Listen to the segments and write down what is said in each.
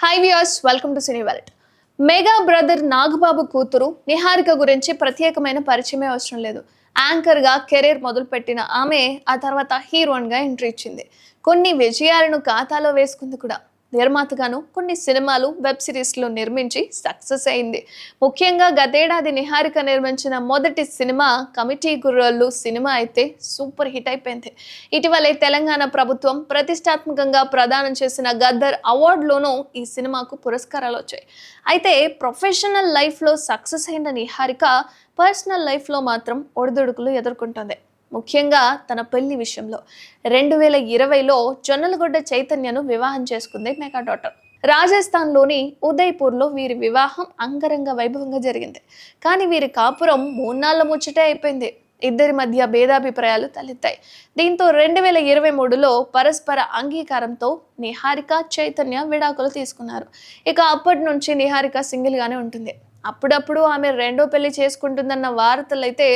Hi viewers welcome to cine వెల్ట్ mega brother Nagababu కూతురు నిహారిక గురించి ప్రత్యేకమైన పరిచయమే అవసరం లేదు. యాంకర్గా కెరీర్ మొదలుపెట్టిన ఆమె ఆ తర్వాత హీరోయిన్గా ఎంట్రీ ఇచ్చింది. కొన్ని విజయాలను ఖాతాలో వేసుకుంది కూడా. నిర్మాతగాను కొన్ని సినిమాలు వెబ్ సిరీస్లు నిర్మించి సక్సెస్ అయింది. ముఖ్యంగా గతేడాది నిహారిక నిర్మించిన మొదటి సినిమా కమిటీ గుర్రోళ్ళు సినిమా అయితే సూపర్ హిట్ అయిపోయింది. ఇటీవలే తెలంగాణ ప్రభుత్వం ప్రతిష్టాత్మకంగా ప్రదానం చేసిన గద్దర్ అవార్డులోనూ ఈ సినిమాకు పురస్కారాలు వచ్చాయి. అయితే ప్రొఫెషనల్ లైఫ్లో సక్సెస్ అయిన నిహారిక పర్సనల్ లైఫ్లో మాత్రం ఒడిదుడుకులు ఎదుర్కొంటుంది. ముఖ్యంగా తన పెళ్ళి విషయంలో. రెండు వేల ఇరవైలో జొన్నలగొడ్డ చైతన్యను వివాహం చేసుకుంది మెగా డాటర్. రాజస్థాన్లోని ఉదయ్పూర్లో వీరి వివాహం అంగరంగ వైభవంగా జరిగింది. కానీ వీరి కాపురం మూన్నాళ్ళ ముచ్చటే అయిపోయింది. ఇద్దరి మధ్య భేదాభిప్రాయాలు తలెత్తాయి. దీంతో రెండు వేల ఇరవై మూడులో పరస్పర అంగీకారంతో నిహారిక చైతన్య విడాకులు తీసుకున్నారు. ఇక అప్పటి నుంచి నిహారిక సింగిల్గానే ఉంటుంది. అప్పుడప్పుడు ఆమె రెండో పెళ్ళి చేసుకుంటుందన్న వార్తలు అయితే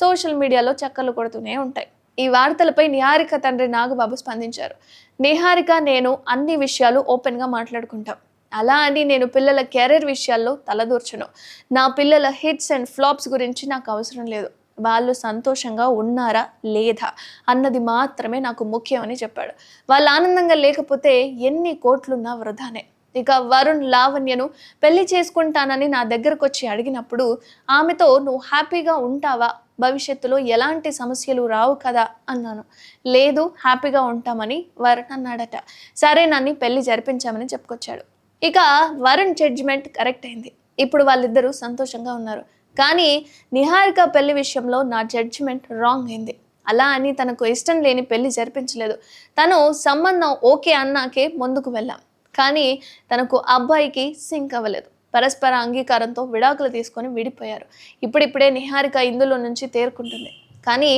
సోషల్ మీడియాలో చక్కర్లు కొడుతూనే ఉంటాయి. ఈ వార్తలపై నిహారిక తండ్రి నాగబాబు స్పందించారు. నిహారిక నేను అన్ని విషయాలు ఓపెన్గా మాట్లాడుకుంటాం. అలా అని నేను పిల్లల కెరీర్ విషయాల్లో తలదూర్చను. నా పిల్లల హిట్స్ అండ్ ఫ్లాప్స్ గురించి నాకు అవసరం లేదు. వాళ్ళు సంతోషంగా ఉన్నారా లేదా అన్నది మాత్రమే నాకు ముఖ్యమని చెప్పాడు. వాళ్ళు ఆనందంగా లేకపోతే ఎన్ని కోట్లున్నా వృధానే. ఇక వరుణ్ లావణ్యను పెళ్ళి చేసుకుంటానని నా దగ్గరకు వచ్చి అడిగినప్పుడు ఆమెతో నువ్వు హ్యాపీగా ఉంటావా? భవిష్యత్తులో ఎలాంటి సమస్యలు రావు కదా? అన్నాను. లేదు హ్యాపీగా ఉంటామని వరుణ్ అన్నాడట. సరే నన్ను పెళ్ళి జరిపించామని చెప్పుకొచ్చాడు. ఇక వరుణ్ జడ్జిమెంట్ కరెక్ట్ అయింది. ఇప్పుడు వాళ్ళిద్దరూ సంతోషంగా ఉన్నారు. కానీ నిహారిక పెళ్ళి విషయంలో నా జడ్జిమెంట్ రాంగ్ అయింది. అలా అని తనకు ఇష్టం లేని పెళ్ళి జరిపించలేదు. తను సంబంధం ఓకే అన్నాకే ముందుకు వెళ్ళాం. కానీ తనకు అబ్బాయికి సింక్ అవ్వలేదు. పరస్పర అంగీకారంతో విడాకులు తీసుకొని విడిపోయారు. ఇప్పుడిప్పుడే నిహారిక ఇందులో నుంచి తేరుకుంటుంది. కానీ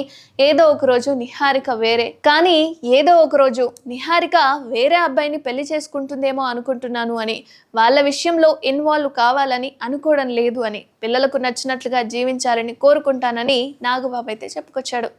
ఏదో ఒక రోజు నిహారిక వేరే. కానీ ఏదో ఒక రోజు నిహారిక వేరే అబ్బాయిని పెళ్ళి చేసుకుంటుందేమో అనుకుంటున్నాను అని వాళ్ళ విషయంలో ఇన్వాల్వ్ కావాలని అనుకోవడం లేదు అని పిల్లలకు నచ్చినట్లుగా జీవించాలని కోరుకుంటానని నాగబాబు అయితే చెప్పుకొచ్చాడు.